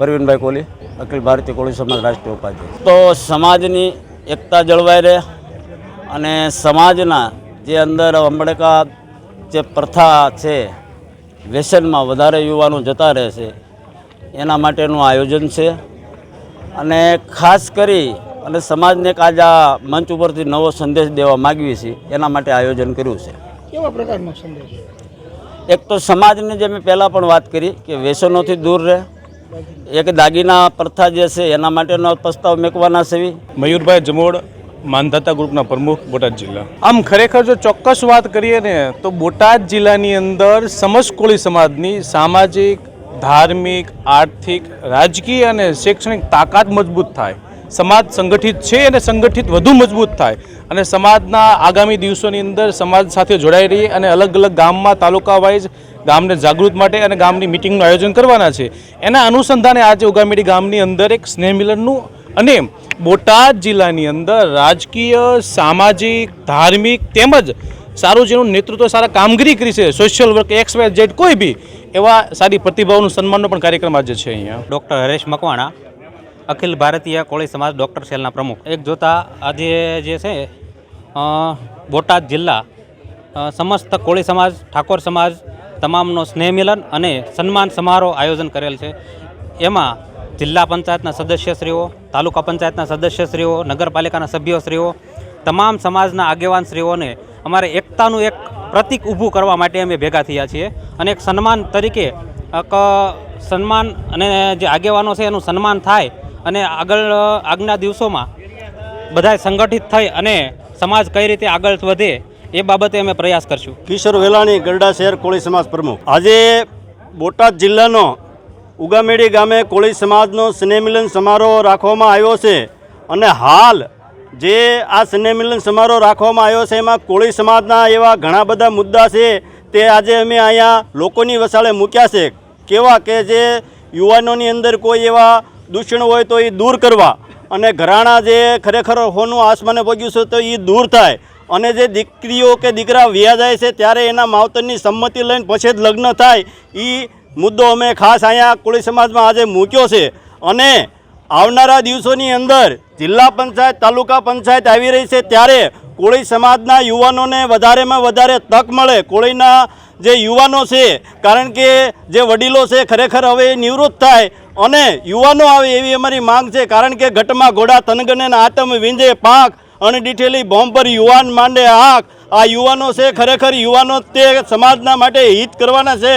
પરવીનભાઈ કોહલી અખિલ ભારતીય કોળી સમાજ રાષ્ટ્રીય ઉપાધ્યક્ષ. તો સમાજની એકતા જળવાઈ રહે અને સમાજના જે અંદર હમણાં જે પ્રથા છે વ્યસનમાં વધારે યુવાનો જતા રહે છે એના માટેનું આયોજન છે. અને ખાસ કરી અને સમાજને એક આજે આ મંચ ઉપરથી નવો સંદેશ દેવા માગીએ છીએ એના માટે આયોજન કર્યું છે. કેવા પ્રકારનો સંદેશ? એક તો સમાજની જે મેં પહેલાં પણ વાત કરી કે વ્યસનોથી દૂર રહે એક દાગીના પ્રથા જે છે એના માટેનો પ્રસ્તાવ મેકવાના છે મયુરભાઈ જમોડ માનધાતા ગ્રુપના પ્રમુખ બોટાદ જિલ્લા. આમ ખરેખર જો ચોક્કસ વાત કરીએ ને તો બોટાદ જિલ્લાની અંદર સમસ્ત કોળી સમાજની સામાજિક ધાર્મિક આર્થિક રાજકીય અને શૈક્ષણિક તાકાત મજબૂત થાય. સમાજ સંગઠિત છે અને સંગઠિત વધુ મજબૂત થાય. અને સમાજના આગામી દિવસોની અંદર સમાજ સાથે જોડાઈ રહી અને અલગ અલગ ગામમાં તાલુકા વાઇઝ ગામને જાગૃત માટે અને ગામની મિટિંગનું આયોજન કરવાના છે. એના અનુસંધાને આજે ઉગામેડી ગામની અંદર એક સ્નેહ મિલનનું અને બોટાદ જિલ્લાની અંદર રાજકીય, સામાજિક, ધાર્મિક તેમજ સારું જેનું નેતૃત્વ, સારા કામગીરી કરી છે social work X Y Z કોઈ બી એવા સારી પ્રતિભાઓનું સન્માનનો પણ કાર્યક્રમ આજે છે અહીંયા. ડૉક્ટર હરેશ મકવાણા. અખિલ ભારતીય કોળી સમાજ ડૉક્ટર સેલના પ્રમુખ. એક જોતા આજે જે છે બોટાદ જિલ્લા સમસ્ત કોળી સમાજ, ઠાકોર સમાજ, તમામનો સ્નેહ મિલન અને સન્માન સમારોહ આયોજન કરેલ છે. એમાં જિલ્લા પંચાયતના સદસ્યશ્રીઓ, તાલુકા પંચાયતના સદસ્યશ્રીઓ, નગરપાલિકાના સભ્યોશ્રીઓ, તમામ સમાજના આગેવાનશ્રીઓને અમારે એકતાનું એક પ્રતિક ઊભું કરવા માટે અમે ભેગા થયા છીએ અને એક સન્માન તરીકે એક સન્માન અને જે આગેવાનો છે એનું સન્માન થાય અને આગળ આગના દિવસોમાં બધાય સંગઠિત થઈ અને સમાજ કઈ રીતે આગળ વધે એ બાબતે અમે પ્રયાસ કરશું. કિશોર વેલાણી, ગરડા શહેર, કોળી સમાજ પ્રમુખ. આજે બોટાદ જિલ્લાનો ઉગામેડી ગામે કોળી સમાજનો સ્નેહમિલન સમારોહ રાખવામાં આવ્યો છે અને હાલ જે આ સ્નેહમિલન સમારોહ રાખવામાં આવ્યો છે, એમાં કોળી સમાજના એવા ઘણા બધા મુદ્દા છે, તે આજે અમે અહીંયા લોકોની વસાળે મૂક્યા છે. કેવા કે જે યુવાનોની અંદર કોઈ એવા દૂષણ હોય તો એ દૂર કરવા. અને ઘરાણા જે ખરેખર હોનું આસમાને પગ્યું છે તો એ દૂર થાય. અને જે દીકરીઓ કે દીકરા વ્યા જાય છે ત્યારે એના માવતરની સંમતિ લઈને પછી જ લગ્ન થાય. એ મુદ્દો અમે ખાસ અહીંયા કોળી સમાજમાં આજે મૂક્યો છે. અને આવનારા દિવસોની અંદર જિલ્લા પંચાયત, તાલુકા પંચાયત આવી રહી છે ત્યારે કોળી સમાજના યુવાનોને વધારેમાં વધારે તક મળે. કોળીના જે યુવાનો છે, કારણ કે જે વડીલો છે, ખરેખર હવે નિવૃત્ત થાય અને યુવાનો આવે એવી અમારી માંગ છે, કારણ કે ઘટમાં ઘોડા તનગને આતમ વિંજે પાંખ અણડીઠેલી બોમ્બ પર યુવાન માંડે આંખ. આ યુવાનો છે, ખરેખર યુવાનો તે સમાજના માટે હિત કરવાના છે.